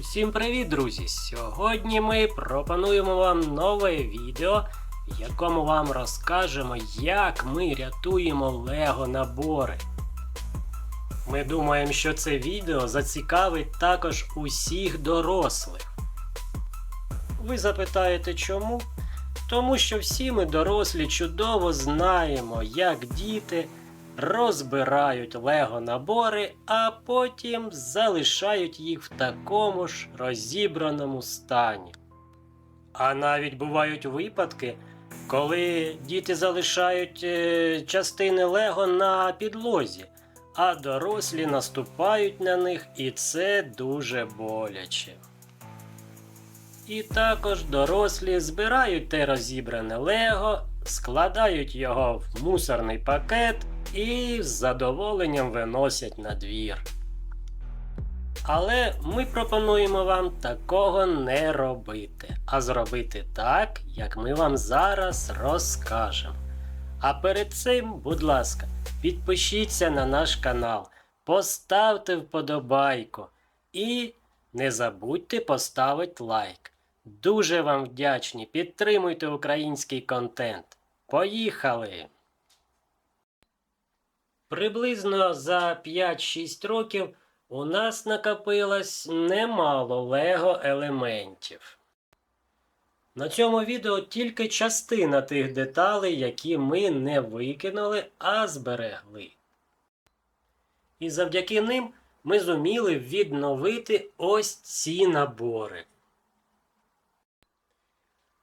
Усім привіт, друзі! Сьогодні ми пропонуємо вам нове відео, в якому вам розкажемо, як ми рятуємо Лего набори. Ми думаємо, що це відео зацікавить також усіх дорослих. Ви запитаєте чому? Тому що всі ми дорослі чудово знаємо, як діти розбирають лего набори, а потім залишають їх в такому ж розібраному стані. А навіть бувають випадки, коли діти залишають е, частини лего на підлозі, а дорослі наступають на них, і це дуже боляче. І також дорослі збирають те розібране лего, складають його в мусорний пакет і з задоволенням виносять на двір. Але ми пропонуємо вам такого не робити, а зробити так, як ми вам зараз розкажемо. А перед цим, будь ласка, підпишіться на наш канал, поставте вподобайку і не забудьте поставити лайк. Дуже вам вдячні. Підтримуйте український контент. Поїхали! Приблизно за 5-6 років у нас накопилось немало лего елементів. На цьому відео тільки частина тих деталей, які ми не викинули, а зберегли. І завдяки ним ми зуміли відновити ось ці набори.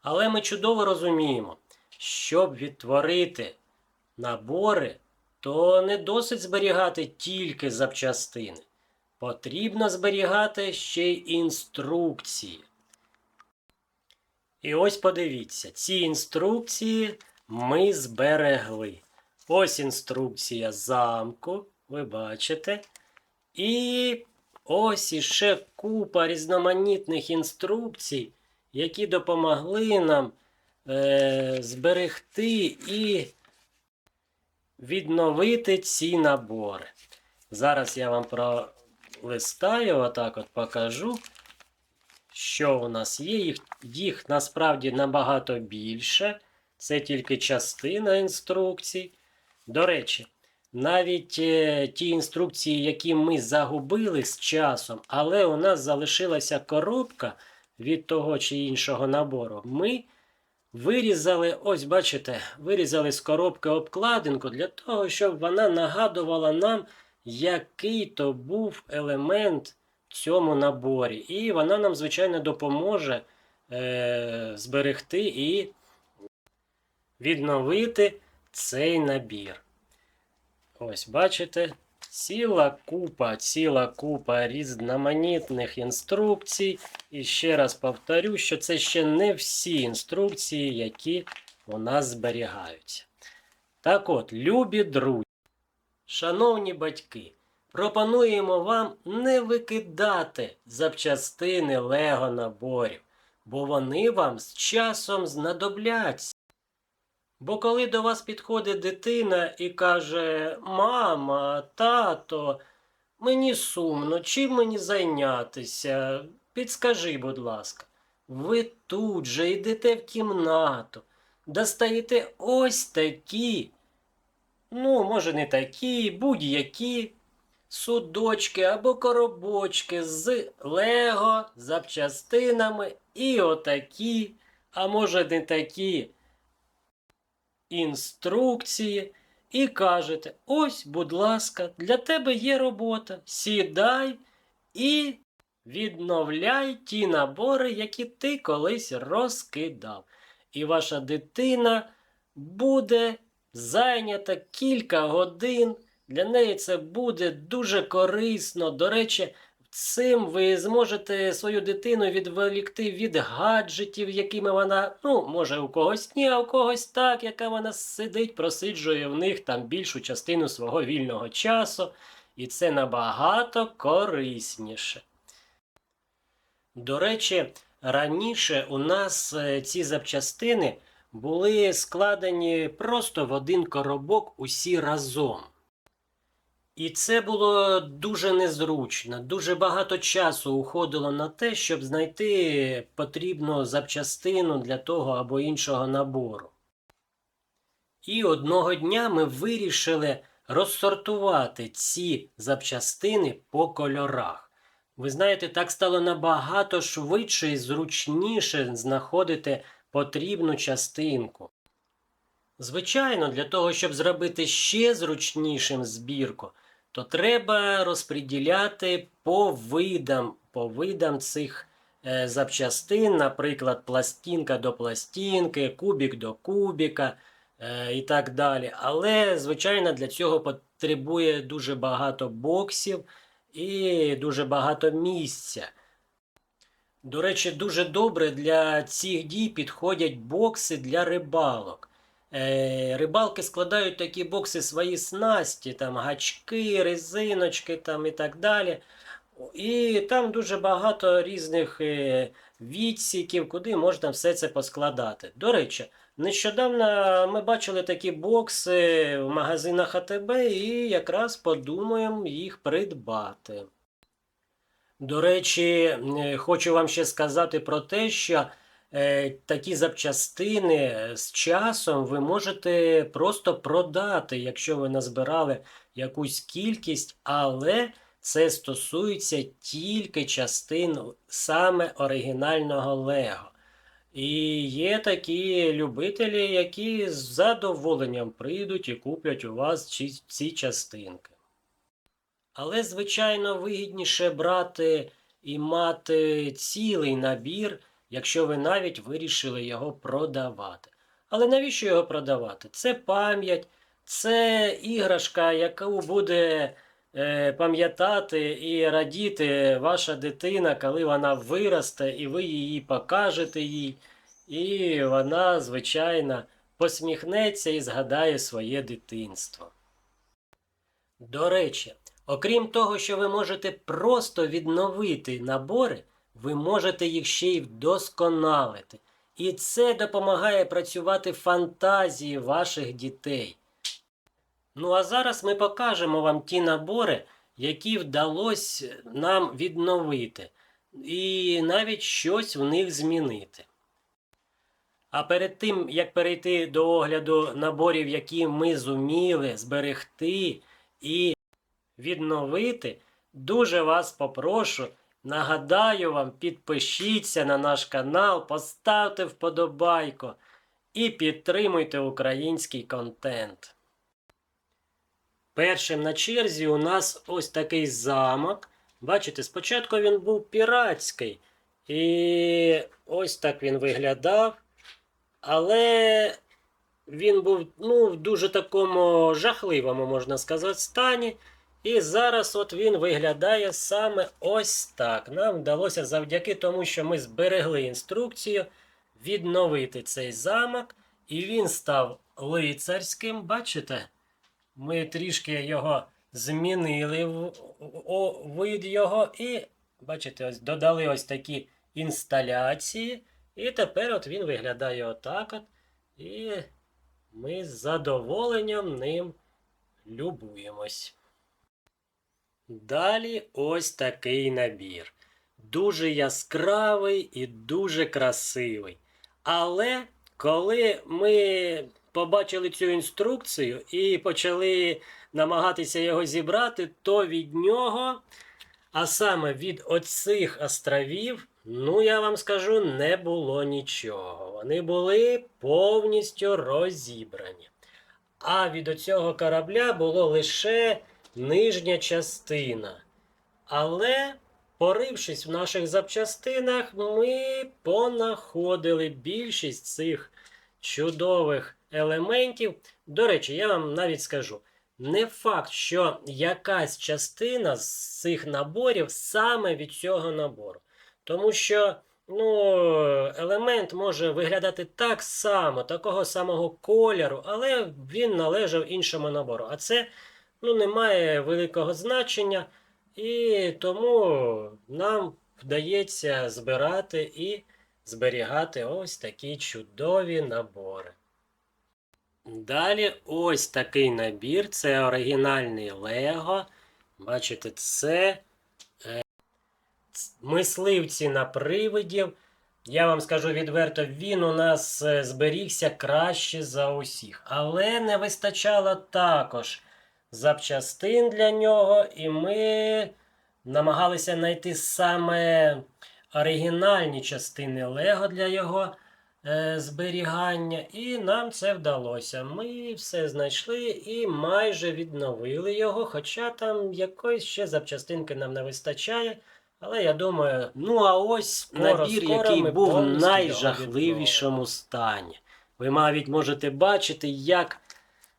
Але ми чудово розуміємо, щоб відтворити набори, то не досить зберігати тільки запчастини. Потрібно зберігати ще й інструкції. І ось подивіться, ці інструкції ми зберегли. Ось інструкція замку, ви бачите. І ось іще купа різноманітних інструкцій, які допомогли нам е, зберегти і відновити ці набори. Зараз я вам пролистаю, отак от покажу, що у нас є. Їх, їх насправді набагато більше. Це тільки частина інструкцій. До речі, навіть е, ті інструкції, які ми загубили з часом, але у нас залишилася коробка від того чи іншого набору, ми вирізали, ось бачите, вирізали з коробки обкладинку для того, щоб вона нагадувала нам, який то був елемент в цьому наборі. І вона нам, звичайно, допоможе е, зберегти і відновити цей набір. Ось, бачите, ціла купа, ціла купа різноманітних інструкцій. І ще раз повторю, що це ще не всі інструкції, які у нас зберігаються. Так от, любі друзі, шановні батьки, пропонуємо вам не викидати запчастини Лего наборів, бо вони вам з часом знадобляться. Бо коли до вас підходить дитина і каже: Мама, тато, мені сумно, чим мені зайнятися? Підскажи, будь ласка, ви тут же йдете в кімнату, достаєте ось такі, ну, може, не такі, будь-які судочки або коробочки з лего, запчастинами і отакі, а може, не такі інструкції і кажете: ось, будь ласка, для тебе є робота. Сідай і відновляй ті набори, які ти колись розкидав. І ваша дитина буде зайнята кілька годин. Для неї це буде дуже корисно. До речі, Цим ви зможете свою дитину відволікти від гаджетів, якими вона, ну, може, у когось ні, а у когось так, яка вона сидить, просиджує в них там більшу частину свого вільного часу, і це набагато корисніше. До речі, раніше у нас е, ці запчастини були складені просто в один коробок усі разом. І це було дуже незручно. Дуже багато часу уходило на те, щоб знайти потрібну запчастину для того або іншого набору. І одного дня ми вирішили розсортувати ці запчастини по кольорах. Ви знаєте, так стало набагато швидше і зручніше знаходити потрібну частинку. Звичайно, для того, щоб зробити ще зручнішим збірку, то треба розподіляти по видам, по видам цих е, запчастин, наприклад, пластинка до пластинки, кубік до кубіка е, і так далі. Але, звичайно, для цього потребує дуже багато боксів і дуже багато місця. До речі, дуже добре для цих дій підходять бокси для рибалок. Е, рибалки складають такі бокси свої снасті, там гачки, резиночки там і так далі. І там дуже багато різних е, відсіків, куди можна все це поскладати. До речі, нещодавно ми бачили такі бокси в магазинах АТБ і якраз подумаємо їх придбати. До речі, е, хочу вам ще сказати про те, що такі запчастини з часом ви можете просто продати, якщо ви назбирали якусь кількість, але це стосується тільки частин саме оригінального Лего. І є такі любителі, які з задоволенням прийдуть і куплять у вас ці, ці частинки. Але, звичайно, вигідніше брати і мати цілий набір, якщо ви навіть вирішили його продавати. Але навіщо його продавати? Це пам'ять, це іграшка, яку буде е, пам'ятати і радіти ваша дитина, коли вона виросте, і ви її покажете їй. І вона, звичайно, посміхнеться і згадає своє дитинство. До речі, окрім того, що ви можете просто відновити набори, ви можете їх ще й вдосконалити. І це допомагає працювати фантазії ваших дітей. Ну а зараз ми покажемо вам ті набори, які вдалося нам відновити, і навіть щось в них змінити. А перед тим, як перейти до огляду наборів, які ми зуміли зберегти і відновити, дуже вас попрошу, нагадаю вам, підпишіться на наш канал, поставте вподобайку і підтримуйте український контент. Першим на черзі у нас ось такий замок. Бачите, спочатку він був піратський. І ось так він виглядав. Але він був ну, в дуже такому жахливому, можна сказати, стані. І зараз от він виглядає саме ось так. Нам вдалося завдяки тому, що ми зберегли інструкцію, відновити цей замок. І він став лицарським. Бачите? Ми трішки його змінили вид його. І, бачите, ось додали ось такі інсталяції. І тепер от він виглядає отак от. І ми з задоволенням ним любуємось. Далі ось такий набір. Дуже яскравий і дуже красивий. Але коли ми побачили цю інструкцію і почали намагатися його зібрати, то від нього, а саме від оцих островів, ну я вам скажу, не було нічого. Вони були повністю розібрані. А від оцього корабля було лише нижня частина. Але, порившись в наших запчастинах, ми понаходили більшість цих чудових елементів. До речі, я вам навіть скажу. Не факт, що якась частина з цих наборів саме від цього набору. Тому що ну, елемент може виглядати так само, такого самого кольору, але він належав іншому набору. А це ну, не має великого значення, і тому нам вдається збирати і зберігати ось такі чудові набори. Далі ось такий набір. Це оригінальний Лего. Бачите, це е, мисливці на привидів. Я вам скажу відверто, він у нас е, зберігся краще за усіх. Але не вистачало також запчастин для нього, і ми намагалися знайти саме оригінальні частини Лего для його е, зберігання, і нам це вдалося. Ми все знайшли і майже відновили його, хоча там якоїсь ще запчастинки нам не вистачає. Але я думаю, ну а ось Скоро, набір, скоро який був в найжахливішому стані. Ви навіть можете бачити, як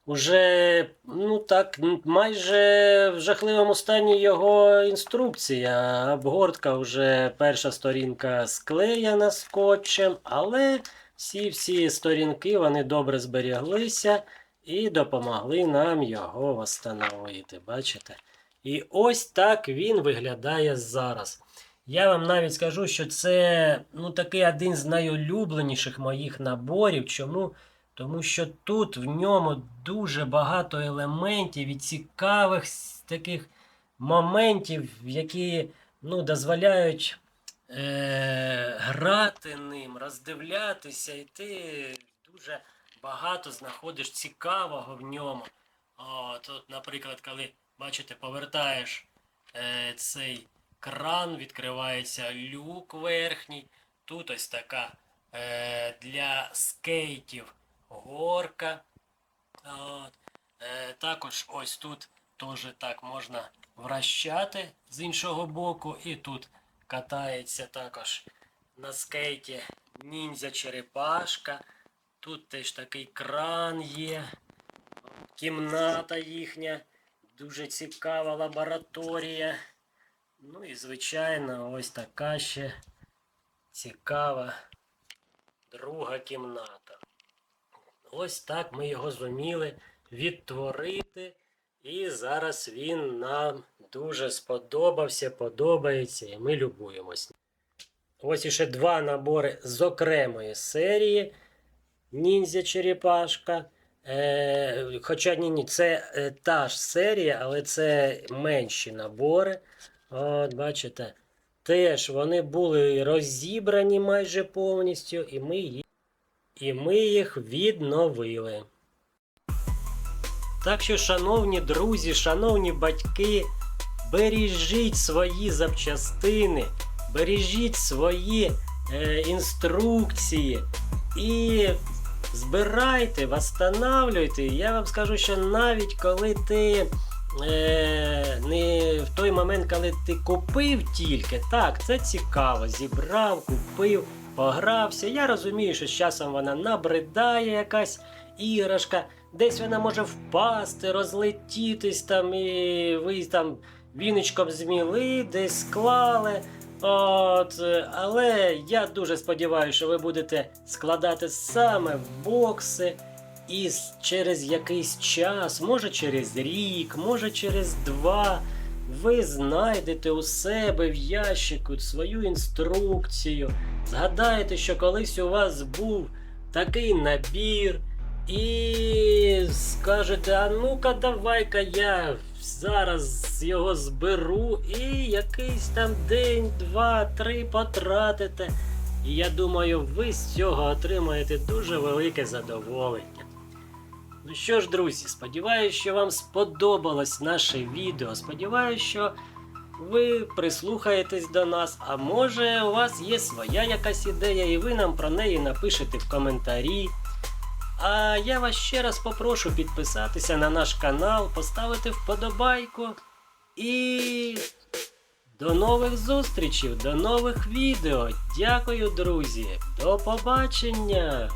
уже ну так, майже в жахливому стані його інструкція. Обгортка вже перша сторінка склеєна скотчем, але всі-всі сторінки вони добре зберіглися і допомогли нам його встановити. Бачите? І ось так він виглядає зараз. Я вам навіть скажу, що це ну, такий один з найулюбленіших моїх наборів. Чому? Тому що тут в ньому дуже багато елементів і цікавих таких моментів, які ну, дозволяють е- грати ним, роздивлятися, і ти дуже багато знаходиш цікавого в ньому. О, тут, наприклад, коли, бачите, повертаєш е- цей кран, відкривається люк верхній. Тут ось така е- для скейтів горка. От. Е, також ось тут теж так можна вращати з іншого боку. І тут катається також на скейті ніндзя черепашка. Тут теж такий кран є. Кімната їхня. Дуже цікава лабораторія. Ну і, звичайно, ось така ще цікава друга кімната. Ось так ми його зуміли відтворити. І зараз він нам дуже сподобався, подобається, і ми любуємось. Ось іще два набори з окремої серії. Ніндзя Черепашка. Е, хоча ні, ні, це е, та ж серія, але це менші набори. От, бачите. Теж вони були розібрані майже повністю, і ми їх і ми їх відновили. Так що, шановні друзі, шановні батьки, бережіть свої запчастини, бережіть свої е, інструкції і збирайте, восстанавлюйте. Я вам скажу, що навіть коли ти е, не в той момент, коли ти купив тільки, так, це цікаво. Зібрав, купив, погрався. Я розумію, що з часом вона набридає якась іграшка, десь вона може впасти, розлетітись там, і ви там віночком зміли, десь склали. От, але я дуже сподіваюся, що ви будете складати саме в бокси. І через якийсь час, може через рік, може через два, ви знайдете у себе в ящику свою інструкцію. Згадаєте, що колись у вас був такий набір, і скажете, а ну-ка, давай-ка я зараз його зберу і якийсь там день, два, три потратите. І я думаю, ви з цього отримаєте дуже велике задоволення. Ну що ж, друзі, сподіваюся, що вам сподобалось наше відео. Сподіваюся, що ви прислухаєтесь до нас, а може у вас є своя якась ідея, і ви нам про неї напишете в коментарі. А я вас ще раз попрошу підписатися на наш канал, поставити вподобайку і до нових зустрічей, до нових відео. Дякую, друзі. До побачення!